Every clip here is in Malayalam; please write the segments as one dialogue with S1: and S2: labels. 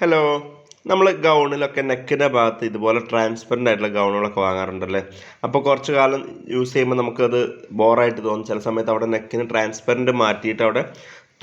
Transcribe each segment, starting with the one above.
S1: ഹലോ നമ്മൾ ഗൗണിലൊക്കെ നെക്കിന്റെ ഭാഗത്ത് ഇതുപോലെ ട്രാൻസ്പെറന്റ് ആയിട്ടുള്ള ഗൗണുകളൊക്കെ വാങ്ങാറുണ്ടല്ലേ? അപ്പോൾ കുറച്ച് കാലം യൂസ് ചെയ്യുമ്പോൾ നമുക്കത് ബോറായിട്ട് തോന്നും. ചില സമയത്ത് അവിടെ നെക്കിന് ട്രാൻസ്പെറന്റ് മാറ്റിയിട്ട് അവിടെ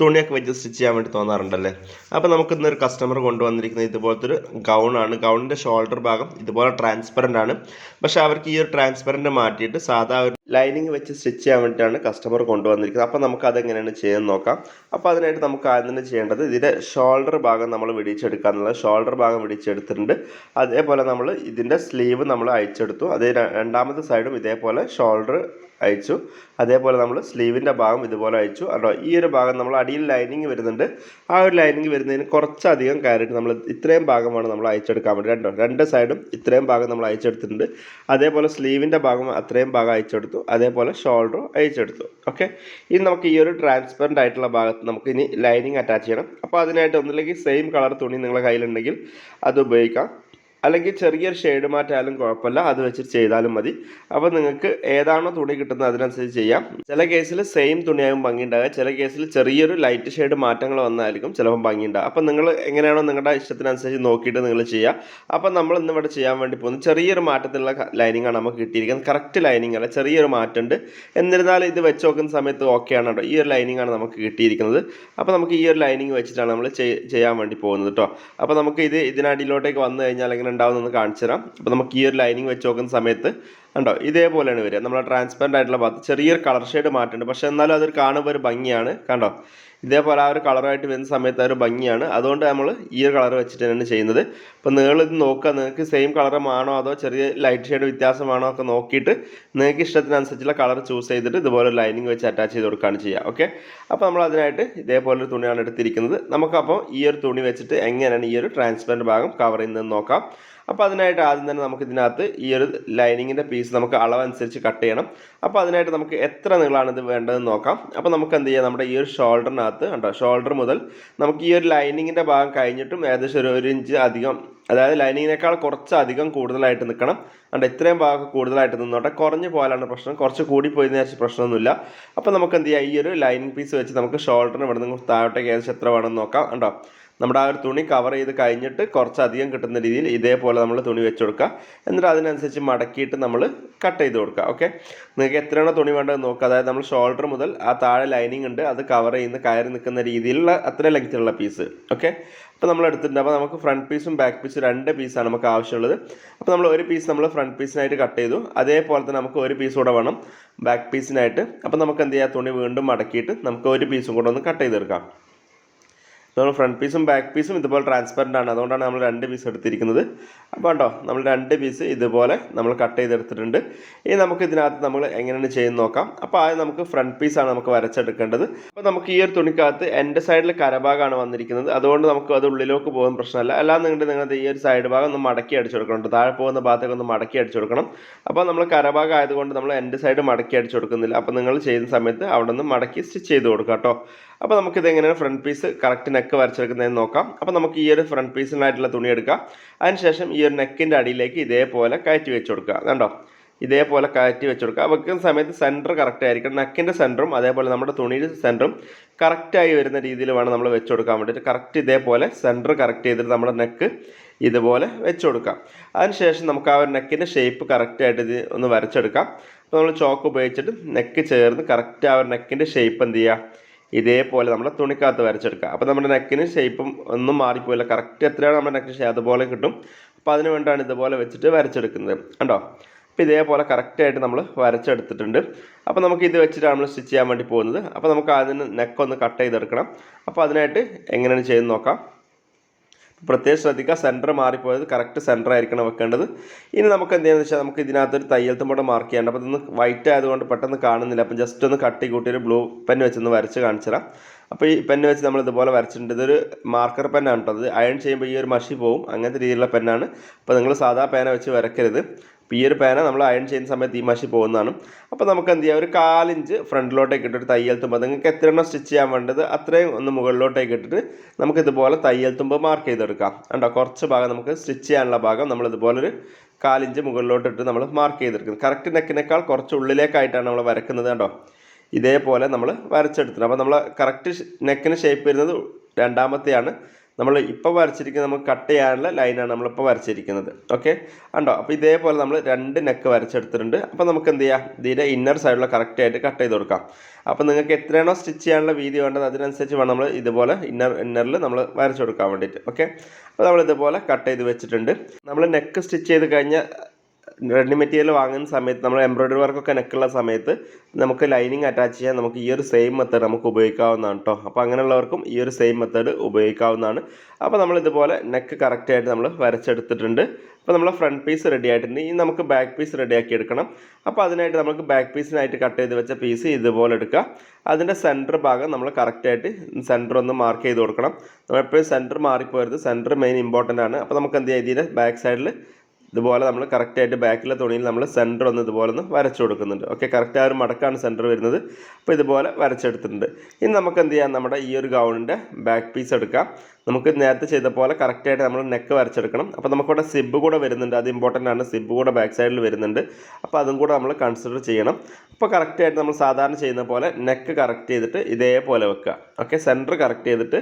S1: തുണിയൊക്കെ വെച്ച് സ്റ്റിച്ച് ചെയ്യാൻ വേണ്ടി തോന്നാറുണ്ടല്ലേ? അപ്പോൾ നമുക്ക് ഇന്നൊരു കസ്റ്റമർ കൊണ്ടുവന്നിരിക്കുന്നത് ഇതുപോലത്തെ ഒരു ഗൗണാണ് ഗൗണിന്റെ ഷോൾഡർ ഭാഗം ഇതുപോലെ ട്രാൻസ്പെറന്റ് ആണ്. പക്ഷേ അവർക്ക് ഈ ഒരു ട്രാൻസ്പെറന്റ് മാറ്റിയിട്ട് സാധാ ഒരു ലൈനിങ് വെച്ച് സ്റ്റിച്ച് ചെയ്യാൻ വേണ്ടിയിട്ടാണ് കസ്റ്റമർ കൊണ്ടുവന്നിരിക്കുന്നത്. അപ്പോൾ നമുക്ക് അതെങ്ങനെയാണ് ചെയ്യാൻ നോക്കാം. അപ്പോൾ അതിനായിട്ട് നമുക്ക് ആദ്യം തന്നെ ചെയ്യേണ്ടത് ഇതിന്റെ ഷോൾഡർ ഭാഗം നമ്മൾ വിടിച്ചെടുക്കുക എന്നുള്ളത് ഷോൾഡർ ഭാഗം വിടിച്ചെടുത്തിട്ടുണ്ട് അതേപോലെ നമ്മൾ ഇതിന്റെ സ്ലീവ് നമ്മൾ അയച്ചെടുത്തു. അതേ രണ്ടാമത്തെ സൈഡും ഇതേപോലെ ഷോൾഡർ അയച്ചു. അതേപോലെ നമ്മൾ സ്ലീവിന്റെ ഭാഗം ഇതുപോലെ അയച്ചു. കേട്ടോ ഈ ഒരു ഭാഗം നമ്മൾ അടിയിൽ ലൈനിങ് വരുന്നുണ്ട്. ആ ഒരു ലൈനിങ് വരുന്നതിന് കുറച്ചധികം കയറിയിട്ട് നമ്മൾ ഇത്രയും ഭാഗമാണ് നമ്മൾ അയച്ചെടുക്കാൻ വേണ്ടി. രണ്ടോ രണ്ട് സൈഡും ഇത്രയും ഭാഗം നമ്മൾ അയച്ചെടുത്തിട്ടുണ്ട്. അതേപോലെ സ്ലീവിന്റെ ഭാഗം അത്രയും ഭാഗം അയച്ചെടുത്തു. അതേപോലെ ഷോൾഡറും അയച്ചെടുത്തു. ഓക്കെ ഇനി നമുക്ക് ഈ ഒരു ട്രാൻസ്പെറന്റ് ആയിട്ടുള്ള ഭാഗത്ത് നമുക്ക് ഇനി ലൈനിങ് അറ്റാച്ച് ചെയ്യണം. അപ്പോൾ അതിനായിട്ട് ഒന്നില്ലെങ്കിൽ സെയിം കളർ തുണി നിങ്ങളുടെ കയ്യിലുണ്ടെങ്കിൽ അത് ഉപയോഗിക്കാം. അല്ലെങ്കിൽ ചെറിയൊരു ഷെയ്ഡ് മാറ്റാലും കുഴപ്പമില്ല. അത് വെച്ചിട്ട് ചെയ്താലും മതി. അപ്പോൾ നിങ്ങൾക്ക് ഏതാണോ തുണി കിട്ടുന്നത് അതിനനുസരിച്ച് ചെയ്യാം. ചില കേസിൽ സെയിം തുണിയാകും ഭംഗി ഉണ്ടാകുക ചില കേസിൽ ചെറിയൊരു ലൈറ്റ് ഷെയ്ഡ് മാറ്റങ്ങൾ വന്നായിരിക്കും ചിലപ്പോൾ ഭംഗി അപ്പോൾ നിങ്ങൾ എങ്ങനെയാണോ നിങ്ങളുടെ ഇഷ്ടത്തിനനുസരിച്ച് നോക്കിയിട്ട് നിങ്ങൾ ചെയ്യുക. അപ്പോൾ നമ്മൾ ഇന്ന് ഇവിടെ ചെയ്യാൻ വേണ്ടി പോകുന്നത് ചെറിയൊരു മാറ്റത്തിലുള്ള ലൈനിങ് ആണ് നമുക്ക് കിട്ടിയിരിക്കുന്നത്. കറക്റ്റ് ലൈനിങ് അല്ല. ചെറിയൊരു മാറ്റമുണ്ട്. എന്നിരുന്നാലും ഇത് വെച്ച് നോക്കുന്ന സമയത്ത് ഓക്കെ ആണ് കേട്ടോ. ഈ ഒരു ലൈനിങ് ആണ് നമുക്ക് കിട്ടിയിരിക്കുന്നത്. അപ്പോൾ നമുക്ക് ഈ ഒരു ലൈനിങ് വെച്ചിട്ടാണ് നമ്മൾ ചെയ്യാൻ വേണ്ടി പോകുന്നത് കേട്ടോ. അപ്പോൾ നമുക്ക് ഇത് ഇതിനടിയിലോട്ടേക്ക് വന്നു കഴിഞ്ഞാൽ എങ്ങനെ ഉണ്ടാവുമെന്ന് കാണിച്ചു തരാം അപ്പോൾ നമുക്ക് ഈ ഒരു ലൈനിങ് വെച്ച് നോക്കുന്ന സമയത്ത് കണ്ടോ? ഇതേപോലെയാണ് വരിക. നമ്മൾ ട്രാൻസ്പെറന്റ് ആയിട്ടുള്ള ഭാഗത്ത് ചെറിയൊരു കളർ ഷെയ്ഡ് മാറ്റുന്നുണ്ട് പക്ഷേ എന്നാലും അതൊരു കാണുമ്പോൾ ഒരു ഭംഗിയാണ്. കണ്ടോ? ഇതേപോലെ ആ ഒരു കളറായിട്ട് വരുന്ന സമയത്ത് ആ ഒരു ഭംഗിയാണ്. അതുകൊണ്ട് നമ്മൾ ഈ ഒരു കളർ വെച്ചിട്ട് തന്നെയാണ് ചെയ്യുന്നത്. അപ്പോൾ നിങ്ങൾ ഇത് നോക്കുക. നിങ്ങൾക്ക് സെയിം കളറുമാണോ അതോ ചെറിയ ലൈറ്റ് ഷെയ്ഡ് വ്യത്യാസമാണോ ഒക്കെ നോക്കിയിട്ട് നിങ്ങൾക്ക് ഇഷ്ടത്തിനനുസരിച്ചുള്ള കളർ ചൂസ് ചെയ്തിട്ട് ഇതുപോലെ ലൈനിങ് വെച്ച് അറ്റാച്ച് ചെയ്ത് കൊടുക്കുകയാണ് ചെയ്യുക. ഓക്കെ അപ്പോൾ നമ്മൾ അതിനായിട്ട് ഇതേപോലെ ഒരു തുണിയാണ് എടുത്തിരിക്കുന്നത്. നമുക്കപ്പോൾ ഈ ഒരു തുണി വെച്ചിട്ട് എങ്ങനെയാണ് ഈ ഒരു ട്രാൻസ്പെറന്റ് ഭാഗം കവർ ചെയ്യുന്നതെന്ന് നോക്കാം. അപ്പോൾ അതിനായിട്ട് ആദ്യം തന്നെ നമുക്ക് ഇതിനകത്ത് ഈ ഒരു ലൈനിങ്ങിന്റെ പീസ് നമുക്ക് അളവനുസരിച്ച് കട്ട് ചെയ്യണം. അപ്പോൾ അതിനായിട്ട് നമുക്ക് എത്ര നീളമാണ് ഇത് വേണ്ടതെന്ന് നോക്കാം. അപ്പോൾ നമുക്ക് എന്ത് ചെയ്യാം? നമ്മുടെ ഈ ഒരു ഷോൾഡറിനകത്ത് കണ്ടോ? ഷോൾഡർ മുതൽ നമുക്ക് ഈ ഒരു ലൈനിങ്ങിന്റെ ഭാഗം കഴിഞ്ഞിട്ടും ഏകദേശം ഒരു ഒരു ഇഞ്ച് അധികം അതായത് ലൈനിങ്ങിനേക്കാൾ കുറച്ച് അധികം കൂടുതലായിട്ട് നിൽക്കണം. കണ്ടോ? ഇത്രയും ഭാഗം കൂടുതലായിട്ട് നിന്നോട്ടെ. കുറഞ്ഞു പോയാലാണ് പ്രശ്നം. കുറച്ച് കൂടി പോയി നേരിച്ച് പ്രശ്നമൊന്നുമില്ല. അപ്പോൾ നമുക്ക് എന്ത് ചെയ്യാം? ഈ ഒരു ലൈനിങ് പീസ് വെച്ച് നമുക്ക് ഷോൾഡറിന് ഇവിടെ നിന്ന് താഴോട്ടേക്ക് ഏകദേശം എത്ര വേണമെന്ന് നോക്കാം. കണ്ടോ? നമ്മുടെ ആ ഒരു തുണി കവർ ചെയ്ത് കഴിഞ്ഞിട്ട് കുറച്ചധികം കിട്ടുന്ന രീതിയിൽ ഇതേപോലെ നമ്മൾ തുണി വെച്ച് കൊടുക്കുക. എന്നിട്ട് അതിനനുസരിച്ച് മടക്കിയിട്ട് നമ്മൾ കട്ട് ചെയ്ത് കൊടുക്കുക. ഓക്കെ നിങ്ങൾക്ക് എത്രയാണോ തുണി വേണ്ടത് നോക്കുക. അതായത് നമ്മൾ ഷോൾഡർ മുതൽ ആ താഴെ ലൈനിങ് ഉണ്ട്. അത് കവർ ചെയ്യുന്ന കയറി നിൽക്കുന്ന രീതിയിലുള്ള അത്ര ലെങ്ത്തിലുള്ള പീസ് ഓക്കെ അപ്പോൾ നമ്മൾ എടുത്തിട്ടുണ്ട്. അപ്പോൾ നമുക്ക് ഫ്രണ്ട് പീസും ബാക്ക് പീസും രണ്ട് പീസാണ് നമുക്ക് ആവശ്യമുള്ളത്. അപ്പോൾ നമ്മൾ ഒരു പീസ് നമ്മൾ ഫ്രണ്ട് പീസിനായിട്ട് കട്ട് ചെയ്തു. അതേപോലെ തന്നെ നമുക്ക് ഒരു പീസ് കൂടെ വേണം ബാക്ക് പീസിനായിട്ട് അപ്പോൾ നമുക്ക് എന്ത് ചെയ്യാം? തുണി വീണ്ടും മടക്കിയിട്ട് നമുക്ക് ഒരു പീസും കൂടെ ഒന്ന് കട്ട് ചെയ്തെടുക്കാം. നമ്മൾ ഫ്രണ്ട് പീസും ബാക്ക് പീസും ഇതുപോലെ ട്രാൻസ്പെറന്റ് ആണ്. അതുകൊണ്ടാണ് നമ്മൾ രണ്ട് പീസ് എടുത്തിരിക്കുന്നത്. അപ്പോൾ കണ്ടോ നമ്മൾ രണ്ട് പീസ് ഇതുപോലെ നമ്മൾ കട്ട് ചെയ്തെടുത്തിട്ടുണ്ട്. ഇനി നമുക്ക് ഇതിനകത്ത് നമ്മൾ എങ്ങനെയാണ് ചെയ്യുന്നത് നോക്കാം. അപ്പോൾ ആദ്യം നമുക്ക് ഫ്രണ്ട് പീസാണ് നമുക്ക് വരച്ചെടുക്കേണ്ടത്. അപ്പോൾ നമുക്ക് ഈ ഒരു തുണിക്കകത്ത് എന്റെ സൈഡിൽ കരഭാഗമാണ് വന്നിരിക്കുന്നത്. അതുകൊണ്ട് നമുക്ക് അത് ഉള്ളിലേക്ക് പോകുന്ന പ്രശ്നമല്ല. അല്ലാതെ നിങ്ങളുടെ നിങ്ങളുടെ ഈ ഒരു സൈഡ് ഭാഗം ഒന്ന് മടക്കി അടിച്ചു കൊടുക്കണം താഴെ പോകുന്ന ഭാഗത്തേക്ക് ഒന്ന് മടക്കി അടിച്ചു കൊടുക്കണം. അപ്പോൾ നമ്മൾ കരഭാഗം ആയതുകൊണ്ട് നമ്മൾ എന്റെ സൈഡ് മടക്കി അടിച്ചു കൊടുക്കുന്നില്ല. അപ്പോൾ നിങ്ങൾ ചെയ്യുന്ന സമയത്ത് അവിടെ നിന്ന് മടക്കി സ്റ്റിച്ച് ചെയ്ത് കൊടുക്കാം കേട്ടോ. അപ്പോൾ നമുക്കിത് എങ്ങനെയാണ് ഫ്രണ്ട് പീസ് കറക്റ്റ് നെക്ക് വരച്ചെടുക്കുന്നതെന്ന് നോക്കാം. അപ്പോൾ നമുക്ക് ഈ ഒരു ഫ്രണ്ട് പീസിനായിട്ടുള്ള തുണി എടുക്കാം. അതിനുശേഷം ഈ ഒരു നെക്കിന്റെ അടിയിലേക്ക് ഇതേപോലെ കയറ്റി വെച്ച് കൊടുക്കുക. കണ്ടോ? ഇതേപോലെ കയറ്റി വെച്ച് കൊടുക്കുക. വെക്കുന്ന സമയത്ത് സെന്റർ കറക്റ്റ് ആയിരിക്കണം. നെക്കിന്റെ സെന്ററും അതേപോലെ നമ്മുടെ തുണിയുടെ സെന്ററും കറക്റ്റായി വരുന്ന രീതിയിൽ വേണം നമ്മൾ വെച്ച് കൊടുക്കാൻ വേണ്ടിയിട്ട്. കറക്റ്റ് ഇതേപോലെ സെന്റർ കറക്റ്റ് ചെയ്തിട്ട് നമ്മുടെ നെക്ക് ഇതുപോലെ വെച്ച് കൊടുക്കാം അതിനുശേഷം നമുക്ക് ആ ഒരു നെക്കിന്റെ ഷേപ്പ് കറക്റ്റായിട്ട് ഇത് ഒന്ന് വരച്ചെടുക്കാം. അപ്പോൾ നമ്മൾ ചോക്ക് ഉപയോഗിച്ചിട്ട് നെക്ക് ചേർന്ന് കറക്റ്റ് ആ ഒരു നെക്കിന്റെ ഷേപ്പ് എന്ത് ചെയ്യുക? ഇതേപോലെ നമ്മൾ തുണിക്കകത്ത് വരച്ചെടുക്കുക. അപ്പോൾ നമ്മുടെ നെക്കിന് ഷേപ്പും ഒന്നും മാറിപ്പോയില്ല. കറക്റ്റ് എത്രയാണ് നമ്മുടെ നെക്ക് ഷേപ്പ് അതുപോലെ കിട്ടും. അപ്പോൾ അതിന് വേണ്ടിയാണ് ഇതുപോലെ വെച്ചിട്ട് വരച്ചെടുക്കുന്നത്. കണ്ടോ? അപ്പോൾ ഇതേപോലെ കറക്റ്റായിട്ട് നമ്മൾ വരച്ചെടുത്തിട്ടുണ്ട്. അപ്പോൾ നമുക്ക് ഇത് വെച്ചിട്ടാണ് നമ്മൾ സ്റ്റിച്ച് ചെയ്യാൻ വേണ്ടി പോകുന്നത്. അപ്പോൾ നമുക്ക് അതിന് നെക്കൊന്ന് കട്ട് ചെയ്തെടുക്കണം. അപ്പോൾ അതിനായിട്ട് എങ്ങനെയാണ് ചെയ്യുന്നത് നോക്കാം. പ്രത്യേകം ശ്രദ്ധിക്കുക. സെന്റർ മാറിപ്പോയത് കറക്റ്റ് സെന്റർ ആയിരിക്കണം വെക്കേണ്ടത്. ഇനി നമുക്ക് എന്ത് ചെയ്യുന്നത് വെച്ചാൽ നമുക്ക് ഇതിനകത്തൊരു തയ്യൽ തുമ്പോടെ മാർക്ക് ചെയ്യേണ്ട അപ്പോൾ ഇതൊന്ന് വൈറ്റ് ആയതുകൊണ്ട് പെട്ടെന്ന് കാണുന്നില്ല. അപ്പം ജസ്റ്റ് ഒന്ന് കട്ടി കൂട്ടി ഒരു ബ്ലൂ പെൻ വെച്ചൊന്ന് വരച്ച് കാണിച്ചു തരാം. അപ്പോൾ ഈ പെന്ന് വെച്ച് നമ്മൾ ഇതുപോലെ വരച്ചിട്ടുണ്ട്. ഇതൊരു മാർക്കർ പെന്നാണ് കേട്ടോ. അത് അയൺ ചെയ്യുമ്പോൾ ഈ ഒരു മഷി പോവും. അങ്ങനത്തെ രീതിയിലുള്ള പെന്നാണ് അപ്പോൾ നിങ്ങൾ സാധാ പേന വെച്ച് വരക്കരുത് അപ്പോൾ ഈ ഒരു പേന നമ്മൾ അയൺ ചെയ്യുന്ന സമയത്ത് ഈ മഷി പോകുന്നതാണ്. അപ്പോൾ നമുക്ക് എന്ത് ചെയ്യാം? ഒരു കാലിഞ്ച് ഫ്രണ്ടിലോട്ടേക്ക് ഇട്ടിട്ട് തയ്യൽ തുമ്പ് നിങ്ങൾക്ക് എത്ര എണ്ണം സ്റ്റിച്ച് ചെയ്യാൻ വേണ്ടത് അത്രയും ഒന്ന് മുകളിലോട്ടേക്ക് ഇട്ടിട്ട് നമുക്ക് ഇതുപോലെ തയ്യൽ തുമ്പ് മാർക്ക് ചെയ്തെടുക്കാം. കണ്ടോ? കുറച്ച് ഭാഗം നമുക്ക് സ്റ്റിച്ച് ചെയ്യാനുള്ള ഭാഗം നമ്മൾ ഇതുപോലെ ഒരു കാലിഞ്ച് മുകളിലോട്ട് ഇട്ട് നമ്മൾ മാർക്ക് ചെയ്തെടുക്കുന്നത്. കറക്റ്റ് നെക്കിനേക്കാൾ കുറച്ച് ഉള്ളിലേക്കായിട്ടാണ് നമ്മൾ വരക്കുന്നത് കണ്ടോ? ഇതേപോലെ നമ്മൾ വരച്ചെടുത്തിട്ടുണ്ട് അപ്പോൾ നമ്മൾ കറക്റ്റ് നെക്കിന് ഷേപ്പ് വരുന്നത് രണ്ടാമത്തെയാണ്. നമ്മൾ ഇപ്പോൾ വരച്ചിരിക്കുന്നത് നമുക്ക് കട്ട് ചെയ്യാനുള്ള ലൈനാണ് നമ്മളിപ്പോൾ വരച്ചിരിക്കുന്നത്. ഓക്കെ ഉണ്ടോ അപ്പോൾ ഇതേപോലെ നമ്മൾ രണ്ട് നെക്ക് വരച്ചെടുത്തിട്ടുണ്ട്. അപ്പോൾ നമുക്ക് എന്ത് ചെയ്യാം? ഇതിന്റെ ഇന്നർ സൈഡിലുള്ള കറക്റ്റായിട്ട് കട്ട് ചെയ്ത് കൊടുക്കാം. അപ്പോൾ നിങ്ങൾക്ക് എത്രയാണോ സ്റ്റിച്ച് ചെയ്യാനുള്ള വീതി വേണ്ടത് അതിനനുസരിച്ച് വേണം നമ്മൾ ഇതുപോലെ ഇന്നർ ഇന്നറിൽ നമ്മൾ വരച്ചു കൊടുക്കാൻ വേണ്ടിയിട്ട്. ഓക്കെ അപ്പോൾ നമ്മൾ ഇതുപോലെ കട്ട് ചെയ്ത് വെച്ചിട്ടുണ്ട്. നമ്മൾ നെക്ക് സ്റ്റിച്ച് ചെയ്ത് കഴിഞ്ഞ റെഡി മെറ്റീരിയൽ വാങ്ങുന്ന സമയത്ത് നമ്മൾ എംബ്രോയ്ഡറി വർക്കൊക്കെ നെക്കുള്ള സമയത്ത് നമുക്ക് ലൈനിങ് അറ്റാച്ച് ചെയ്യാൻ നമുക്ക് ഈ ഒരു സെയിം മെത്തേഡ് നമുക്ക് ഉപയോഗിക്കാവുന്നതാണ് കേട്ടോ അപ്പോൾ അങ്ങനെയുള്ളവർക്കും ഈ ഒരു സെയിം മെത്തേഡ് ഉപയോഗിക്കാവുന്നതാണ്. അപ്പോൾ നമ്മൾ ഇതുപോലെ നെക്ക് കറക്റ്റായിട്ട് നമ്മൾ വരച്ചെടുത്തിട്ടുണ്ട്. അപ്പോൾ നമ്മൾ ഫ്രണ്ട് പീസ് റെഡി ആയിട്ടുണ്ട്. ഇനി നമുക്ക് ബാക്ക് പീസ് റെഡി ആക്കി എടുക്കണം. അപ്പോൾ അതിനായിട്ട് നമുക്ക് ബാക്ക് പീസിനായിട്ട് കട്ട് ചെയ്ത് വെച്ച പീസ് ഇതുപോലെ എടുക്കുക. അതിന്റെ സെന്റർ ഭാഗം നമ്മൾ കറക്റ്റായിട്ട് സെന്റർ ഒന്ന് മാർക്ക് ചെയ്ത് കൊടുക്കണം. നമ്മൾ എപ്പോഴും സെന്റർ മാറിപ്പോരുത്. സെന്റർ മെയിൻ ഇമ്പോർട്ടന്റ് ആണ്. അപ്പോൾ നമുക്ക് എന്ത് ചെയ്യാം? ഇതിന്റെ ബാക്ക് സൈഡിൽ ഇതുപോലെ നമ്മൾ കറക്റ്റായിട്ട് ബാക്കിലെ തുണിയിൽ നമ്മൾ സെന്റർ ഒന്ന് ഇതുപോലെ ഒന്ന് വരച്ചു കൊടുക്കുന്നുണ്ട്. ഓക്കെ കറക്റ്റ് ആ ഒരു മടക്കാണ് സെന്റർ വരുന്നത്. അപ്പോൾ ഇതുപോലെ വരച്ചെടുത്തിട്ടുണ്ട്. ഇനി നമുക്ക് എന്ത് ചെയ്യാം? നമ്മുടെ ഈ ഒരു ഗൗണിന്റെ ബാക്ക് പീസ് എടുക്കാം. നമുക്ക് നേരത്തെ ചെയ്ത പോലെ കറക്റ്റായിട്ട് നമ്മൾ നെക്ക് വരച്ചെടുക്കണം. അപ്പോൾ നമുക്കിവിടെ സിബ് കൂടെ വരുന്നുണ്ട്. അത് ഇമ്പോർട്ടന്റ് ആണ്. സിബ് കൂടെ ബാക്ക് സൈഡിൽ വരുന്നുണ്ട്. അപ്പോൾ അതും കൂടെ നമ്മൾ കൺസിഡർ ചെയ്യണം. അപ്പോൾ കറക്റ്റായിട്ട് നമ്മൾ സാധാരണ ചെയ്യുന്ന പോലെ നെക്ക് കറക്റ്റ് ചെയ്തിട്ട് ഇതേപോലെ വെക്കുക. ഓക്കെ സെന്റർ കറക്റ്റ് ചെയ്തിട്ട്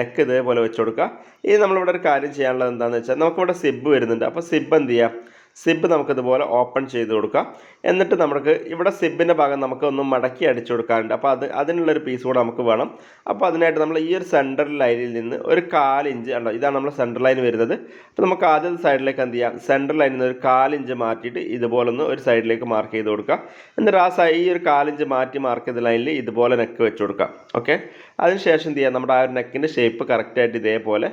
S1: നെക്ക് ഇതേപോലെ വെച്ച് കൊടുക്കുക. ഇനി നമ്മളിവിടെ ഒരു കാര്യം ചെയ്യാനുള്ളത് എന്താണെന്ന് വെച്ചാൽ നമുക്കിവിടെ സിബ് വരുന്നുണ്ട്. അപ്പോൾ സിബ് എന്ത് ചെയ്യാം? സിബ് നമുക്കിതുപോലെ ഓപ്പൺ ചെയ്ത് കൊടുക്കാം. എന്നിട്ട് നമുക്ക് ഇവിടെ സിബിന്റെ ഭാഗം നമുക്ക് ഒന്ന് മടക്കി അടിച്ചു കൊടുക്കാനുണ്ട്. അപ്പോൾ അത് അതിനുള്ളൊരു പീസ് കൂടെ നമുക്ക് വേണം. അപ്പോൾ അതിനായിട്ട് നമ്മൾ ഈ ഒരു സെന്റർ ലൈനിൽ നിന്ന് ഒരു കാലിഞ്ച് ഉണ്ടോ ഇതാണ് നമ്മൾ സെന്റർ ലൈൻ വരുന്നത്. അപ്പോൾ നമുക്ക് ആദ്യത്തെ സൈഡിലേക്ക് എന്ത് ചെയ്യാം? സെന്റർ ലൈനിൽ നിന്ന് ഒരു കാലിഞ്ച് മാറ്റിയിട്ട് ഇതുപോലെ ഒന്ന് ഒരു സൈഡിലേക്ക് മാർക്ക് ചെയ്ത് കൊടുക്കുക എന്നിട്ട് ആ സൈ ഈ ഒരു കാലിഞ്ച് മാറ്റി മാർക്ക് ചെയ്ത ലൈനിൽ ഇതുപോലെ നെക്ക് വെച്ച് കൊടുക്കാം. ഓക്കെ അതിനുശേഷം എന്ത് ചെയ്യാം? നമ്മുടെ ആ ഒരു നെക്കിന്റെ ഷേപ്പ് കറക്റ്റായിട്ട് ഇതേപോലെ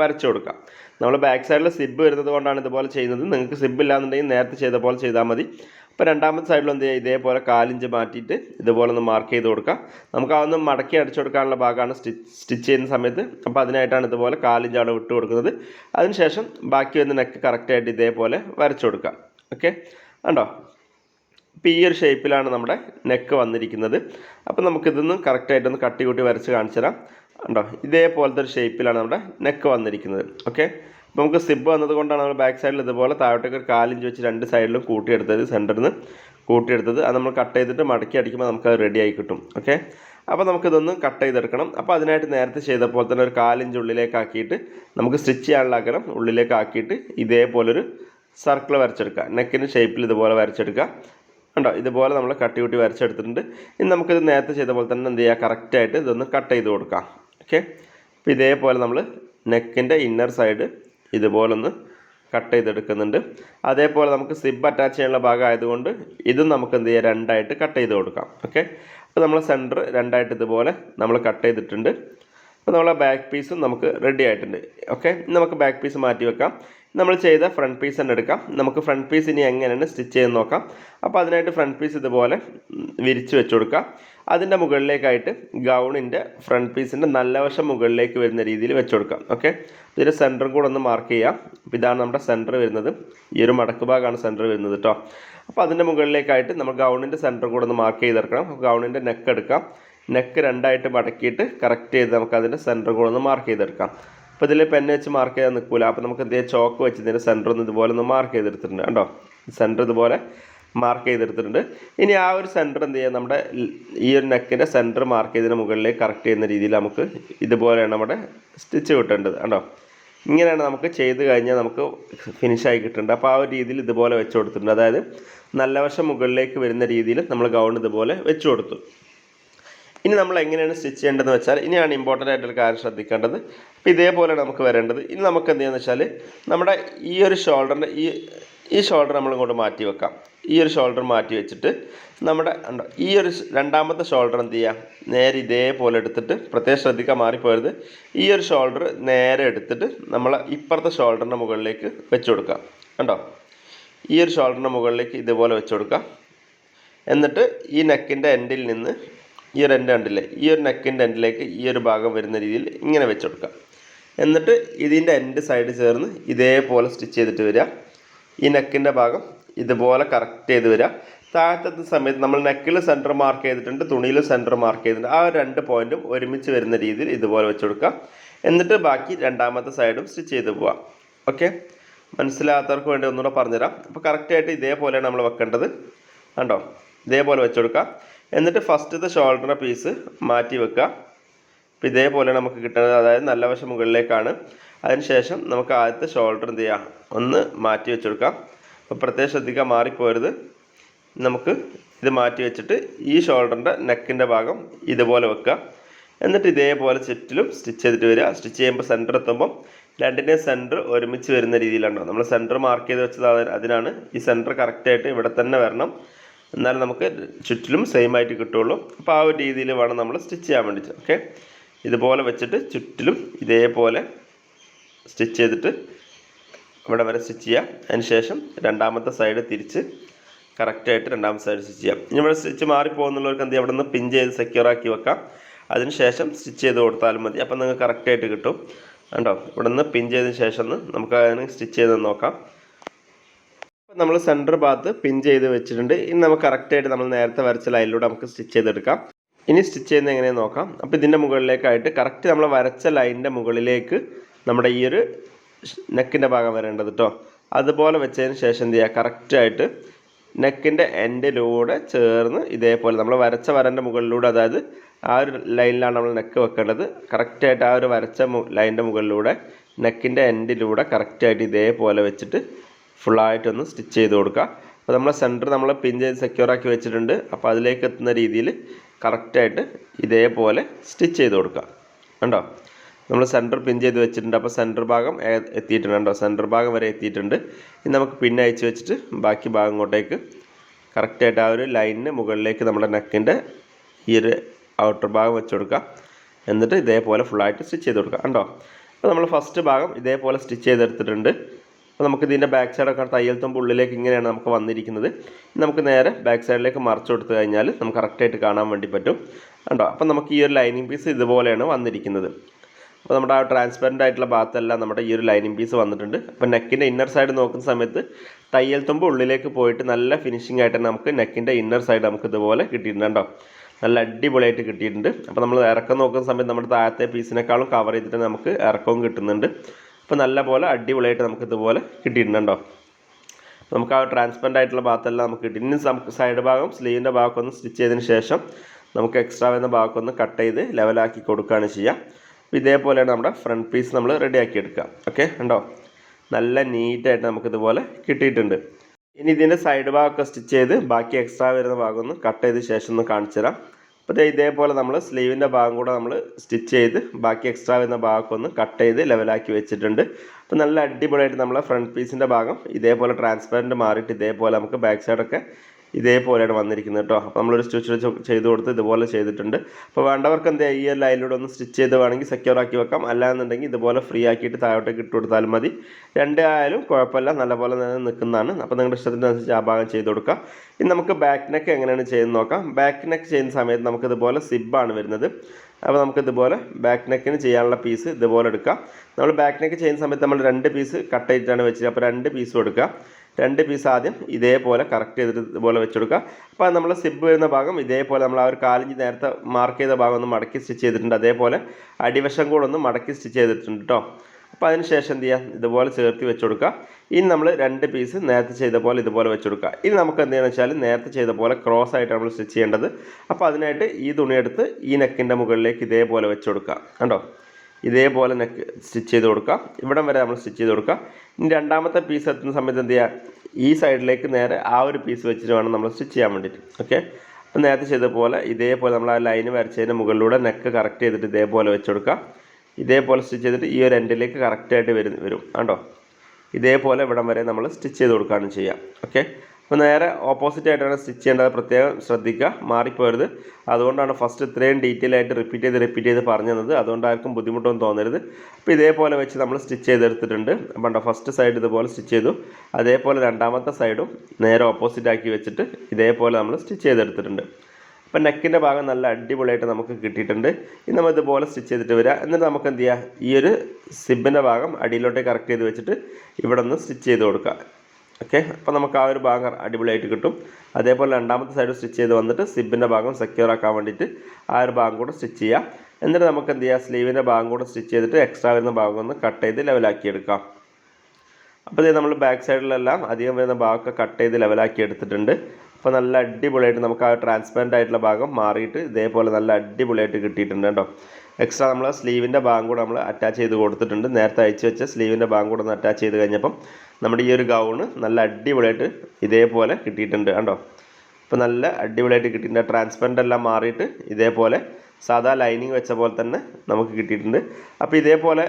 S1: വരച്ചു കൊടുക്കാം. നമ്മൾ ബാക്ക് സൈഡിൽ സിബ് വരുന്നത് കൊണ്ടാണ് ഇതുപോലെ ചെയ്യുന്നത്. നിങ്ങൾക്ക് സിബ് ഇല്ലാന്നുണ്ടെങ്കിൽ നേരത്തെ ചെയ്ത പോലെ ചെയ്താൽ മതി. അപ്പോൾ രണ്ടാമത്തെ സൈഡിൽ എന്ത് ചെയ്യുക ഇതേപോലെ കാലിഞ്ച് മാറ്റിയിട്ട് ഇതുപോലെ ഒന്ന് മാർക്ക് ചെയ്ത് കൊടുക്കാം. നമുക്ക് അതൊന്ന് മടക്കി അടിച്ചു കൊടുക്കാനുള്ള ഭാഗമാണ് സ്റ്റിച്ച് സ്റ്റിച്ച് ചെയ്യുന്ന സമയത്ത്. അപ്പോൾ അതിനായിട്ടാണ് ഇതുപോലെ കാലിഞ്ച് അവിടെ വിട്ട് കൊടുക്കുന്നത്. അതിനുശേഷം ബാക്കി വന്ന് നെക്ക് കറക്റ്റായിട്ട് ഇതേപോലെ വരച്ചു കൊടുക്കാം. ഓക്കെ ഉണ്ടോ അപ്പോൾ ഈ ഒരു ഷേപ്പിലാണ് നമ്മുടെ നെക്ക് വന്നിരിക്കുന്നത്. അപ്പോൾ നമുക്കിതൊന്ന് കറക്റ്റായിട്ടൊന്ന് കട്ടി കൂട്ടി വരച്ച് കാണിച്ചു തരാം. ഉണ്ടോ? ഇതേപോലത്തെ ഒരു ഷേപ്പിലാണ് നമ്മുടെ നെക്ക് വന്നിരിക്കുന്നത്. ഓക്കെ അപ്പോൾ നമുക്ക് സിബ് വന്നത് കൊണ്ടാണ് നമ്മൾ ബാക്ക് സൈഡിൽ ഇതുപോലെ താഴോട്ടേക്ക് ഒരു കാലിഞ്ച് വെച്ച് രണ്ട് സൈഡിലും കൂട്ടിയെടുത്തത് സെന്ററിൽ നിന്ന് കൂട്ടിയെടുത്തത്. അത് നമ്മൾ കട്ട് ചെയ്തിട്ട് മടക്കി അടിക്കുമ്പോൾ നമുക്കത് റെഡി ആയി കിട്ടും. ഓക്കെ അപ്പോൾ നമുക്കിതൊന്ന് കട്ട് ചെയ്തെടുക്കണം. അപ്പോൾ അതിനായിട്ട് നേരത്തെ ചെയ്ത പോലെ തന്നെ ഒരു കാലിഞ്ച് ഉള്ളിലേക്ക് ആക്കിയിട്ട് നമുക്ക് സ്റ്റിച്ച് ചെയ്യാനുള്ള ഉള്ളിലേക്ക് ആക്കിയിട്ട് ഇതേപോലൊരു സർക്കിൾ വരച്ചെടുക്കുക. നെക്കിന്റെ ഷേപ്പിൽ ഇതുപോലെ വരച്ചെടുക്കുക. ഉണ്ടോ ഇതുപോലെ നമ്മൾ കട്ടി കൂട്ടി വരച്ചെടുത്തിട്ടുണ്ട്. ഇനി നമുക്കിത് നേരത്തെ ചെയ്ത പോലെ തന്നെ എന്ത് ചെയ്യുക കറക്റ്റായിട്ട് ഇതൊന്ന് കട്ട് ചെയ്ത് കൊടുക്കാം. ഓക്കെ. അപ്പോൾ ഇതേപോലെ നമ്മൾ നെക്കിന്റെ ഇന്നർ സൈഡ് ഇതുപോലൊന്ന് കട്ട് ചെയ്തെടുക്കുന്നുണ്ട്. അതേപോലെ നമുക്ക് സിബ് അറ്റാച്ച് ചെയ്യാനുള്ള ഭാഗം ആയതുകൊണ്ട് ഇതും നമുക്ക് എന്ത് ചെയ്യാം? രണ്ടായിട്ട് കട്ട് ചെയ്ത് കൊടുക്കാം. ഓക്കെ. അപ്പോൾ നമ്മൾ സെന്റർ രണ്ടായിട്ട് ഇതുപോലെ നമ്മൾ കട്ട് ചെയ്തിട്ടുണ്ട്. അപ്പോൾ നമ്മളെ ബാക്ക് പീസും നമുക്ക് റെഡി ആയിട്ടുണ്ട്. ഓക്കെ. നമുക്ക് ബാക്ക് പീസ് മാറ്റി വെക്കാം. നമ്മൾ ചെയ്ത ഫ്രണ്ട് പീസ് തന്നെ എടുക്കാം. നമുക്ക് ഫ്രണ്ട് പീസ് ഇനി എങ്ങനെയാണ് സ്റ്റിച്ച് ചെയ്ത് നോക്കാം. അപ്പോൾ അതിനായിട്ട് ഫ്രണ്ട് പീസ് ഇതുപോലെ വിരിച്ച് വെച്ച് കൊടുക്കാം അതിന്റെ മുകളിലേക്കായിട്ട് ഗൗണിന്റെ ഫ്രണ്ട് പീസിന്റെ നല്ല വശം മുകളിലേക്ക് വരുന്ന രീതിയിൽ വെച്ച് കൊടുക്കാം ഓക്കെ ഇതിന്റെ സെന്ററും കൂടെ ഒന്ന് മാർക്ക് ചെയ്യാം അപ്പോൾ ഇതാണ് നമ്മുടെ സെന്റർ വരുന്നത്. ഈ ഒരു മടക്ക് ഭാഗമാണ് സെന്റർ വരുന്നത് കേട്ടോ അപ്പോൾ അതിന്റെ മുകളിലേക്കായിട്ട് നമ്മൾ ഗൗണിന്റെ സെന്റർ കൂടെ ഒന്ന് മാർക്ക് ചെയ്തെടുക്കണം. ഗൗണിന്റെ നെക്ക് എടുക്കാം. നെക്ക് രണ്ടായിട്ട് മടക്കിയിട്ട് കറക്റ്റ് ചെയ്ത് നമുക്ക് അതിന്റെ സെന്റർ കൂടെ ഒന്ന് മാർക്ക് ചെയ്തെടുക്കാം. അപ്പോൾ ഇതിൽ പെന്ന് വെച്ച് മാർക്ക് ചെയ്യാൻ നിൽക്കില്ല അപ്പോൾ നമുക്ക് എന്തെങ്കിലും ചോക്ക് വെച്ച് ഇതിന്റെ സെന്റർ ഒന്ന് ഇതുപോലെ ഒന്ന് മാർക്ക് ചെയ്തെടുത്തിട്ടുണ്ട് കേട്ടോ സെന്റർ ഇതുപോലെ മാർക്ക് ചെയ്തെടുത്തിട്ടുണ്ട്. ഇനി ആ ഒരു സെന്റർ എന്ത് ചെയ്യാം? നമ്മുടെ ഈ ഒരു നെക്കിന്റെ സെന്റർ മാർക്ക് ചെയ്തതിന് മുകളിലേക്ക് കറക്റ്റ് ചെയ്യുന്ന രീതിയിൽ നമുക്ക് ഇതുപോലെയാണ് നമ്മുടെ സ്റ്റിച്ച് കിട്ടേണ്ടത് കണ്ടോ? ഇങ്ങനെയാണ് നമുക്ക് ചെയ്ത് കഴിഞ്ഞാൽ നമുക്ക് ഫിനിഷായി കിട്ടുന്നുണ്ട് അപ്പോൾ ആ ഒരു രീതിയിൽ ഇതുപോലെ വെച്ച് കൊടുത്തിട്ടുണ്ട്. അതായത് നല്ല വശം മുകളിലേക്ക് വരുന്ന രീതിയിൽ നമ്മൾ ഗൗൺ ഇതുപോലെ വെച്ച് കൊടുത്തു. ഇനി നമ്മൾ എങ്ങനെയാണ് സ്റ്റിച്ച് ചെയ്യേണ്ടതെന്ന് വെച്ചാൽ ഇനിയാണ് ഇമ്പോർട്ടന്റ് ആയിട്ടൊരു കാര്യം ശ്രദ്ധിക്കേണ്ടത്. അപ്പോൾ ഇതേപോലെ നമുക്ക് വരേണ്ടത്. ഇനി നമുക്ക് എന്ത് ചെയ്യാന്ന് വെച്ചാൽ നമ്മുടെ ഈ ഒരു ഷോൾഡറിന്റെ ഈ ഈ ഷോൾഡർ നമ്മൾ ഇങ്ങോട്ട് മാറ്റി വെക്കാം. ഈ ഒരു ഷോൾഡർ മാറ്റി വെച്ചിട്ട് നമ്മുടെ ഈ ഒരു രണ്ടാമത്തെ ഷോൾഡർ എന്ത് ചെയ്യുക നേരെ ഇതേപോലെ എടുത്തിട്ട് പ്രത്യേകം ശ്രദ്ധിക്കാൻ മാറിപ്പോയത്. ഈ ഒരു ഷോൾഡർ നേരെ എടുത്തിട്ട് നമ്മൾ ഇപ്പുറത്തെ ഷോൾഡറിന്റെ മുകളിലേക്ക് വെച്ച് കൊടുക്കാം. കണ്ടോ? ഈ ഒരു ഷോൾഡറിന്റെ മുകളിലേക്ക് ഇതുപോലെ വെച്ച് കൊടുക്കാം. എന്നിട്ട് ഈ നെക്കിന്റെ എൻഡിൽ നിന്ന് ഈ ഒരു എന്റെ കണ്ടില്ലേ? ഈ ഒരു നെക്കിന്റെ എൻഡിലേക്ക് ഈ ഒരു ഭാഗം വരുന്ന രീതിയിൽ ഇങ്ങനെ വെച്ച് എന്നിട്ട് ഇതിന്റെ എൻഡ് സൈഡ് ചേർന്ന് ഇതേപോലെ സ്റ്റിച്ച് ചെയ്തിട്ട് വരിക. ഈ നെക്കിന്റെ ഭാഗം ഇതുപോലെ കറക്റ്റ് ചെയ്ത് വരിക. താഴത്തെ സമയത്ത് നമ്മൾ നെക്കിൽ സെന്റർ മാർക്ക് ചെയ്തിട്ടുണ്ട് തുണിയിൽ സെന്റർ മാർക്ക് ചെയ്തിട്ടുണ്ട്. ആ രണ്ട് പോയിന്റും ഒരുമിച്ച് വരുന്ന രീതിയിൽ ഇതുപോലെ വെച്ച് എന്നിട്ട് ബാക്കി രണ്ടാമത്തെ സൈഡും സ്റ്റിച്ച് ചെയ്ത് പോവാം ഓക്കെ മനസ്സിലാത്തവർക്ക് വേണ്ടി ഒന്നുകൂടെ പറഞ്ഞുതരാം. അപ്പോൾ കറക്റ്റായിട്ട് ഇതേപോലെയാണ് നമ്മൾ വെക്കേണ്ടത്. കണ്ടോ? ഇതേപോലെ വെച്ച് കൊടുക്കുക എന്നിട്ട് ഫസ്റ്റത്തെ ഷോൾഡറിന്റെ പീസ് മാറ്റി വെക്കുക. അപ്പോൾ ഇതേപോലെ നമുക്ക് കിട്ടുന്നത് അതായത് നല്ല വശം മുകളിലേക്കാണ്. അതിനുശേഷം നമുക്ക് ആദ്യത്തെ ഷോൾഡർ എന്ത് ചെയ്യാം? ഒന്ന് മാറ്റി വെച്ച് കൊടുക്കാം അപ്പോൾ പ്രത്യേകം ശ്രദ്ധിക്കാൻ മാറിപ്പോരുത്. നമുക്ക് ഇത് മാറ്റി വെച്ചിട്ട് ഈ ഷോൾഡറിന്റെ നെക്കിന്റെ ഭാഗം ഇതുപോലെ വെക്കുക. എന്നിട്ട് ഇതേപോലെ ചുറ്റിലും സ്റ്റിച്ച് ചെയ്തിട്ട് വരിക. സ്റ്റിച്ച് ചെയ്യുമ്പോൾ സെന്റർ എത്തുമ്പം രണ്ടിന്റെയും സെന്റർ ഒരുമിച്ച് വരുന്ന രീതിയിലുണ്ടോ നമ്മൾ സെന്റർ മാർക്ക് ചെയ്ത് വെച്ചത് അതിനാണ്. ഈ സെന്റർ കറക്റ്റായിട്ട് ഇവിടെ തന്നെ വരണം. എന്നാലും നമുക്ക് ചുറ്റിലും സെയിം ആയിട്ട് കിട്ടുള്ളൂ. അപ്പോൾ ആ ഒരു രീതിയിൽ വേണം നമ്മൾ സ്റ്റിച്ച് ചെയ്യാൻ വേണ്ടിയിട്ട്. ഓക്കെ ഇതുപോലെ വെച്ചിട്ട് ചുറ്റിലും ഇതേപോലെ സ്റ്റിച്ച് ചെയ്തിട്ട് ഇവിടെ വരെ സ്റ്റിച്ച് ചെയ്യാം. അതിനുശേഷം രണ്ടാമത്തെ സൈഡ് തിരിച്ച് കറക്റ്റായിട്ട് രണ്ടാമത്തെ സൈഡ് സ്റ്റിച്ച് ചെയ്യാം. ഇനി ഇവിടെ സ്റ്റിച്ച് മാറിപ്പോകുന്നുള്ളവർക്ക് എന്ത് അവിടെ നിന്ന് പിൻ ചെയ്ത് സെക്യൂർ ആക്കി വെക്കാം. അതിനുശേഷം സ്റ്റിച്ച് ചെയ്ത് കൊടുത്താലും മതി. അപ്പം നിങ്ങൾക്ക് കറക്റ്റായിട്ട് കിട്ടും. കണ്ടോ? ഇവിടെ നിന്ന് പിൻ ചെയ്തതിന് ശേഷം നമുക്ക് അതിന് സ്റ്റിച്ച് ചെയ്ത് നോക്കാം. അപ്പം നമ്മൾ സെന്റർ ഭാഗത്ത് പിൻ ചെയ്ത് വെച്ചിട്ടുണ്ട്. ഇനി നമുക്ക് കറക്റ്റായിട്ട് നമ്മൾ നേരത്തെ വരച്ച ലൈനിലൂടെ നമുക്ക് സ്റ്റിച്ച് ചെയ്തെടുക്കാം. ഇനി സ്റ്റിച്ച് ചെയ്യുന്നത് എങ്ങനെയാണെന്ന് നോക്കാം. അപ്പോൾ ഇതിന്റെ മുകളിലേക്കായിട്ട് കറക്റ്റ് നമ്മൾ വരച്ച ലൈനിന്റെ മുകളിലേക്ക് നമ്മുടെ ഈ ഒരു നെക്കിന്റെ ഭാഗം വരേണ്ടത് കേട്ടോ അതുപോലെ വെച്ചതിന് ശേഷം എന്ത് ചെയ്യുക? കറക്റ്റായിട്ട് നെക്കിന്റെ എൻഡിലൂടെ ചേർന്ന് ഇതേപോലെ നമ്മൾ വരച്ച വരന്റെ മുകളിലൂടെ അതായത് ആ ഒരു ലൈനിലാണ് നമ്മൾ നെക്ക് വെക്കേണ്ടത്. കറക്റ്റായിട്ട് ആ ഒരു വരച്ച ലൈനിന്റെ മുകളിലൂടെ നെക്കിന്റെ എൻഡിലൂടെ കറക്റ്റായിട്ട് ഇതേപോലെ വെച്ചിട്ട് ഫുള്ളായിട്ടൊന്ന് സ്റ്റിച്ച് ചെയ്ത് കൊടുക്കുക. അപ്പോൾ നമ്മൾ സെന്റർ നമ്മൾ പിൻ ചെയ്ത് സെക്യൂർ ആക്കി വെച്ചിട്ടുണ്ട്. അപ്പോൾ അതിലേക്ക് എത്തുന്ന രീതിയിൽ കറക്റ്റായിട്ട് ഇതേപോലെ സ്റ്റിച്ച് ചെയ്ത് കൊടുക്കുക. കണ്ടോ? നമ്മൾ സെന്റർ പിൻ ചെയ്ത് വെച്ചിട്ടുണ്ട്. അപ്പോൾ സെന്റർ ഭാഗം എത്തിയിട്ടുണ്ട് കണ്ടോ? സെന്റർ ഭാഗം വരെ എത്തിയിട്ടുണ്ട്. ഇനി നമുക്ക് പിൻ അയച്ച് വെച്ചിട്ട് ബാക്കി ഭാഗം ഇങ്ങോട്ടേക്ക് കറക്റ്റായിട്ട് ആ ഒരു ലൈനിന് മുകളിലേക്ക് നമ്മുടെ നെക്കിന്റെ ഈ ഒരു ഔട്ടർ ഭാഗം വെച്ച് കൊടുക്കുക. എന്നിട്ട് ഇതേപോലെ ഫുള്ളായിട്ട് സ്റ്റിച്ച് ചെയ്ത് കൊടുക്കുക. കണ്ടോ? അപ്പോൾ നമ്മൾ ഫസ്റ്റ് ഭാഗം ഇതേപോലെ സ്റ്റിച്ച് ചെയ്തെടുത്തിട്ടുണ്ട്. അപ്പോൾ നമുക്ക് ഇതിന്റെ ബാക്ക് സൈഡൊക്കെ തയ്യൽ ഉള്ളിലേക്ക് ഇങ്ങനെയാണ് നമുക്ക് വന്നിരിക്കുന്നത്. നമുക്ക് നേരെ ബാക്ക് സൈഡിലേക്ക് മറിച്ച് കൊടുത്തു കഴിഞ്ഞാൽ നമുക്ക് കറക്റ്റായിട്ട് കാണാൻ വേണ്ടി പറ്റും. കണ്ടോ? അപ്പോൾ നമുക്ക് ഈ ഒരു ലൈനിങ് പീസ് ഇതുപോലെയാണ് വന്നിരിക്കുന്നത്. അപ്പോൾ നമ്മുടെ ആ ട്രാൻസ്പെറന്റ് ആയിട്ടുള്ള ഭാഗത്തെല്ലാം നമ്മുടെ ഈ ഒരു ലൈനിങ് പീസ് വന്നിട്ടുണ്ട്. അപ്പോൾ നെക്കിന്റെ ഇന്നർ സൈഡ് നോക്കുന്ന സമയത്ത് തയ്യൽ തുമ്പ് ഉള്ളിലേക്ക് പോയിട്ട് നല്ല ഫിനിഷിംഗ് ആയിട്ട് നമുക്ക് നെക്കിന്റെ ഇന്നർ സൈഡ് നമുക്ക് ഇതുപോലെ കിട്ടിയിട്ടുണ്ട് കേട്ടോ നല്ല അടിപൊളിയായിട്ട് കിട്ടിയിട്ടുണ്ട്. അപ്പോൾ നമ്മൾ ഇറക്കം നോക്കുന്ന സമയത്ത് നമ്മുടെ താഴത്തെ പീസിനേക്കാളും കവർ ചെയ്തിട്ട് നമുക്ക് ഇറക്കവും കിട്ടുന്നുണ്ട്. അപ്പോൾ നല്ല പോലെ അടിപൊളിയായിട്ട് നമുക്ക് ഇതുപോലെ കിട്ടിയിട്ടുണ്ട്? കേട്ടോ നമുക്ക് ആ ട്രാൻസ്പെറന്റ് ആയിട്ടുള്ള ഭാഗത്തെല്ലാം നമുക്ക് കിട്ടി. ഇനി നമുക്ക് സൈഡ് ഭാഗം സ്ലീവിന്റെ ഭാഗമൊക്കെ ഒന്ന് സ്റ്റിച്ച് ചെയ്തതിന് ശേഷം നമുക്ക് എക്സ്ട്രാ വരുന്ന ഭാഗമൊക്കെ ഒന്ന് കട്ട് ചെയ്ത് ലെവലാക്കി കൊടുക്കുകയാണ് ചെയ്യുക അപ്പോൾ ഇതേപോലെയാണ് നമ്മുടെ ഫ്രണ്ട് പീസ് നമ്മൾ റെഡിയാക്കി എടുക്കുക. ഓക്കെ ഉണ്ടോ നല്ല നീറ്റായിട്ട് നമുക്കിതുപോലെ കിട്ടിയിട്ടുണ്ട്. ഇനി ഇതിന്റെ സൈഡ് ഭാഗമൊക്കെ സ്റ്റിച്ച് ചെയ്ത് ബാക്കി എക്സ്ട്രാ വരുന്ന ഭാഗം ഒന്ന് കട്ട് ചെയ്ത് ശേഷം ഒന്ന് കാണിച്ചു തരാം അപ്പോൾ ഇതേപോലെ നമ്മൾ സ്ലീവിന്റെ ഭാഗം കൂടെ നമ്മൾ സ്റ്റിച്ച് ചെയ്ത് ബാക്കി എക്സ്ട്രാ വരുന്ന ഭാഗമൊക്കെ ഒന്ന് കട്ട് ചെയ്ത് ലെവലാക്കി വെച്ചിട്ടുണ്ട്. അപ്പോൾ നല്ല അടിപൊളിയായിട്ട് നമ്മളെ ഫ്രണ്ട് പീസിന്റെ ഭാഗം ഇതേപോലെ ട്രാൻസ്പെറന്റ് മാറിയിട്ട് ഇതേപോലെ നമുക്ക് ബാക്ക് സൈഡൊക്കെ ഇതേപോലെയാണ് വന്നിരിക്കുന്നത് കേട്ടോ. അപ്പോൾ നമ്മളൊരു സ്റ്റിച്ച് ചെയ്ത് കൊടുത്ത് ഇതുപോലെ ചെയ്തിട്ടുണ്ട്. അപ്പോൾ വേണ്ടവർക്ക് എന്താ ഈ ഒരു ലൈനിലൂടെ ഒന്ന് സ്റ്റിച്ച് ചെയ്ത് വേണമെങ്കിൽ സെക്യൂർ ആക്കി വെക്കാം. അല്ലാന്നുണ്ടെങ്കിൽ ഇതുപോലെ ഫ്രീ ആക്കിയിട്ട് താഴോട്ടേക്ക് ഇട്ട് കൊടുത്താൽ മതി. രണ്ട് ആയാലും കുഴപ്പമില്ല. നല്ലപോലെ തന്നെ നിൽക്കുന്നതാണ്. അപ്പോൾ നിങ്ങളുടെ ഇഷ്ടത്തിനനുസരിച്ച് ആ ഭാഗം ചെയ്ത് കൊടുക്കാം. ഇനി നമുക്ക് ബാക്ക് നെക്ക് എങ്ങനെയാണ് ചെയ്യുന്നത് നോക്കാം. ബാക്ക് നെക്ക് ചെയ്യുന്ന സമയത്ത് നമുക്ക് ഇതുപോലെ സിബാണ് വരുന്നത്. അപ്പോൾ നമുക്ക് ഇതുപോലെ ബാക്ക് നെക്കിന് ചെയ്യാനുള്ള പീസ് ഇതുപോലെ എടുക്കാം. നമ്മൾ ബാക്ക് നെക്ക് ചെയ്യുന്ന സമയത്ത് നമ്മൾ രണ്ട് പീസ് കട്ട് ചെയ്തിട്ടാണ് വെച്ചത് അപ്പോൾ രണ്ട് പീസും എടുക്കുക. രണ്ട് പീസ് ആദ്യം ഇതേപോലെ കറക്റ്റ് ചെയ്തിട്ട് ഇതുപോലെ വെച്ചെടുക്കുക. അപ്പോൾ നമ്മൾ സിബ് വരുന്ന ഭാഗം ഇതേപോലെ നമ്മൾ ആ ഒരു കാലിഞ്ച് നേരത്തെ മാർക്ക് ചെയ്ത ഭാഗം ഒന്ന് മടക്കി സ്റ്റിച്ച് ചെയ്തിട്ടുണ്ട്. അതേപോലെ അടിവശം കൂടെ ഒന്ന് മടക്കി സ്റ്റിച്ച് ചെയ്തിട്ടുണ്ട് കേട്ടോ അപ്പോൾ അതിന് ശേഷം എന്ത് ചെയ്യുക ഇതുപോലെ ചേർത്ത് വെച്ച് കൊടുക്കുക ഇനി നമ്മൾ രണ്ട് പീസ് നേരത്തെ ചെയ്ത പോലെ ഇതുപോലെ വെച്ച് കൊടുക്കുക ഇനി നമുക്ക് എന്ത് ചെയ്യുന്നത് വെച്ചാൽ നേരത്തെ ചെയ്ത പോലെ ക്രോസ് ആയിട്ട് നമ്മൾ സ്റ്റിച്ച് ചെയ്യേണ്ടത്. അപ്പോൾ അതിനായിട്ട് ഈ തുണിയെടുത്ത് ഈ നെക്കിന്റെ മുകളിലേക്ക് ഇതേപോലെ വെച്ച് കൊടുക്കുക കണ്ടോ? ഇതേപോലെ നെക്ക് സ്റ്റിച്ച് ചെയ്ത് കൊടുക്കുക ഇവിടം വരെ നമ്മൾ സ്റ്റിച്ച് ചെയ്ത് കൊടുക്കുക ഇനി രണ്ടാമത്തെ പീസ് എത്തുന്ന സമയത്ത് എന്ത് ചെയ്യുക ഈ സൈഡിലേക്ക് നേരെ ആ ഒരു പീസ് വെച്ചിട്ട് വേണം നമ്മൾ സ്റ്റിച്ച് ചെയ്യാൻ വേണ്ടിയിട്ട്. ഓക്കെ അപ്പം നേരത്തെ ചെയ്ത പോലെ ഇതേപോലെ നമ്മൾ ആ ലൈന് വരച്ചതിന് മുകളിലൂടെ നെക്ക് കറക്റ്റ് ചെയ്തിട്ട് ഇതേപോലെ വെച്ച് കൊടുക്കുക ഇതേപോലെ സ്റ്റിച്ച് ചെയ്തിട്ട് ഈ ഒരു എൻഡിലേക്ക് കറക്റ്റായിട്ട് വരും വരും. കണ്ടോ? ഇതേപോലെ ഇവിടം വരെ നമ്മൾ സ്റ്റിച്ച് ചെയ്ത് കൊടുക്കുകയാണ് ചെയ്യുക. ഓക്കെ അപ്പോൾ നേരെ ഓപ്പോസിറ്റ് ആയിട്ടാണ് സ്റ്റിച്ച് ചെയ്യേണ്ടത്. പ്രത്യേകം ശ്രദ്ധിക്കുക. മാറിപ്പോരുത്. അതുകൊണ്ടാണ് ഫസ്റ്റ് ഇത്രയും ഡീറ്റെയിൽ ആയിട്ട് റിപ്പീറ്റ് ചെയ്ത് റിപ്പീറ്റ് ചെയ്ത് പറഞ്ഞു തന്നത് അതുകൊണ്ട് ആർക്കും ബുദ്ധിമുട്ടൊന്നും തോന്നരുത്. അപ്പോൾ ഇതേപോലെ വെച്ച് നമ്മൾ സ്റ്റിച്ച് ചെയ്തെടുത്തിട്ടുണ്ട്. അപ്പോൾ ഫസ്റ്റ് സൈഡ് ഇതുപോലെ സ്റ്റിച്ച് ചെയ്തു. അതേപോലെ രണ്ടാമത്തെ സൈഡും നേരെ ഓപ്പോസിറ്റ് ആക്കി വെച്ചിട്ട് ഇതേപോലെ നമ്മൾ സ്റ്റിച്ച് ചെയ്തെടുത്തിട്ടുണ്ട്. അപ്പോൾ നെക്കിന്റെ ഭാഗം നല്ല അടിപൊളിയായിട്ട് നമുക്ക് കിട്ടിയിട്ടുണ്ട്. ഇനി നമ്മൾ ഇതുപോലെ സ്റ്റിച്ച് ചെയ്തിട്ട് വരിക എന്നിട്ട് നമുക്ക് എന്ത് ചെയ്യുക ഈ ഒരു സിബിന്റെ ഭാഗം അടിയിലോട്ടേക്ക് കറക്റ്റ് ചെയ്ത് വെച്ചിട്ട് ഇവിടെ ഒന്ന് സ്റ്റിച്ച് ചെയ്ത് കൊടുക്കുക ഓക്കെ അപ്പോൾ നമുക്ക് ആ ഒരു ഭാഗം അടിപൊളിയായിട്ട് കിട്ടും. അതേപോലെ രണ്ടാമത്തെ സൈഡ് സ്റ്റിച്ച് ചെയ്ത് വന്നിട്ട് സിബിന്റെ ഭാഗം സെക്യൂർ ആക്കാൻ വേണ്ടിയിട്ട് ആ ഒരു ഭാഗം കൂടെ സ്റ്റിച്ച് ചെയ്യാം. എന്നിട്ട് നമുക്ക് എന്ത് ചെയ്യാം? സ്ലീവിന്റെ ഭാഗം കൂടെ സ്റ്റിച്ച് ചെയ്തിട്ട് എക്സ്ട്രാ വരുന്ന ഭാഗം ഒന്ന് കട്ട് ചെയ്ത് ലെവലാക്കി എടുക്കാം. അപ്പോൾ ഇത് നമ്മൾ ബാക്ക് സൈഡിലെല്ലാം അധികം വരുന്ന ഭാഗമൊക്കെ കട്ട് ചെയ്ത് ലെവലാക്കി എടുത്തിട്ടുണ്ട്. അപ്പോൾ നല്ല അടിപൊളിയായിട്ട് നമുക്ക് ആ ട്രാൻസ്പെറന്റ് ആയിട്ടുള്ള ഭാഗം മാറിയിട്ട് ഇതേപോലെ നല്ല അടിപൊളിയായിട്ട് കിട്ടിയിട്ടുണ്ട് കേട്ടോ. എക്സ്ട്രാ നമ്മൾ സ്ലീവിന്റെ ഭാഗം കൂടെ നമ്മൾ അറ്റാച്ച് ചെയ്ത് കൊടുത്തിട്ടുണ്ട്. നേരത്തെ അയച്ചു വെച്ച സ്ലീവിന്റെ ഭാഗം കൂടെ ഒന്ന് അറ്റാച്ച് ചെയ്ത് കഴിഞ്ഞപ്പം നമ്മുടെ ഈ ഒരു ഗൗണ് നല്ല അടിപൊളിയായിട്ട് ഇതേപോലെ കിട്ടിയിട്ടുണ്ട് കണ്ടോ? ഇപ്പോൾ നല്ല അടിപൊളിയായിട്ട് കിട്ടിയിട്ടുണ്ട്. ട്രാൻസ്പെറന്റ് എല്ലാം മാറിയിട്ട് ഇതേപോലെ സാധാ ലൈനിങ് വെച്ച പോലെ തന്നെ നമുക്ക് കിട്ടിയിട്ടുണ്ട്. അപ്പോൾ ഇതേപോലെ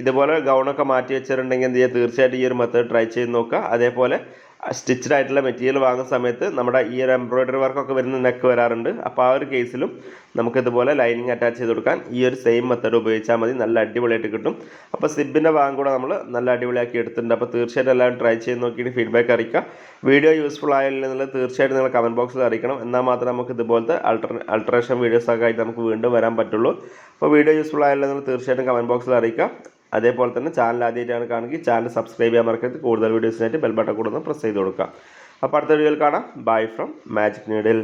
S1: ഇതുപോലെ ഗൗണൊക്കെ മാറ്റി വെച്ചിട്ടുണ്ടെങ്കിൽ എന്ത് ചെയ്യുക തീർച്ചയായിട്ടും ഈ ഒരു മെത്തേഡ് ട്രൈ ചെയ്ത് നോക്കുക. അതേപോലെ സ്റ്റിച്ചഡ് ആയിട്ടുള്ള മെറ്റീരിയൽ വാങ്ങുന്ന സമയത്ത് നമ്മുടെ ഈ ഒരു എംബ്രോയിഡറി വർക്കൊക്കെ വരുന്ന നെക്ക് വരാറുണ്ട്. അപ്പോൾ ആ ഒരു കേസിലും നമുക്ക് ഇതുപോലെ ലൈനിങ് അറ്റാച്ച് ചെയ്ത് കൊടുക്കാൻ ഈ ഒരു സെയിം മെത്തേഡ് ഉപയോഗിച്ചാൽ മതി. നല്ല അടിപൊളിയായിട്ട് കിട്ടും. അപ്പോൾ സിബിന്റെ ഭാഗം കൂടെ നമ്മൾ നല്ല അടിപൊളിയാക്കി എടുത്തിട്ടുണ്ട്. അപ്പോൾ തീർച്ചയായിട്ടും എല്ലാവരും ട്രൈ ചെയ്ത് നോക്കിയിട്ട് ഫീഡ്ബാക്ക് അറിയിക്കുക. വീഡിയോ യൂസ്ഫുൾ ആയെന്നുള്ളത് തീർച്ചയായിട്ടും നിങ്ങൾ കമന്റ് ബോക്സിൽ അറിയിക്കണം. എന്നാൽ മാത്രമേ നമുക്ക് ഇതുപോലത്തെ അൾട്ടർ അൾട്രേഷൻ വീഡിയോസൊക്കെ ആയിട്ട് നമുക്ക് വീണ്ടും വരാൻ പറ്റുള്ളൂ. അപ്പോൾ വീഡിയോ യൂസ്ഫുൾ ആയെന്നുള്ളത് തീർച്ചയായിട്ടും കമന്റ് ബോക്സിൽ അറിയിക്കുക. അതേപോലെ തന്നെ ചാനൽ ആദ്യമായിട്ടാണ് കാണുകയും ചാനൽ സബ്സ്ക്രൈബ് ചെയ്യാൻ മറക്കരുത്. കൂടുതൽ വീഡിയോസിനായിട്ട് ബെൽ ബട്ടൺ കൂടെ ഒന്ന് പ്രസ് ചെയ്ത് കൊടുക്കുക. അപ്പോൾ അടുത്ത വീഡിയോയിൽ കാണാം. Bye from magic needle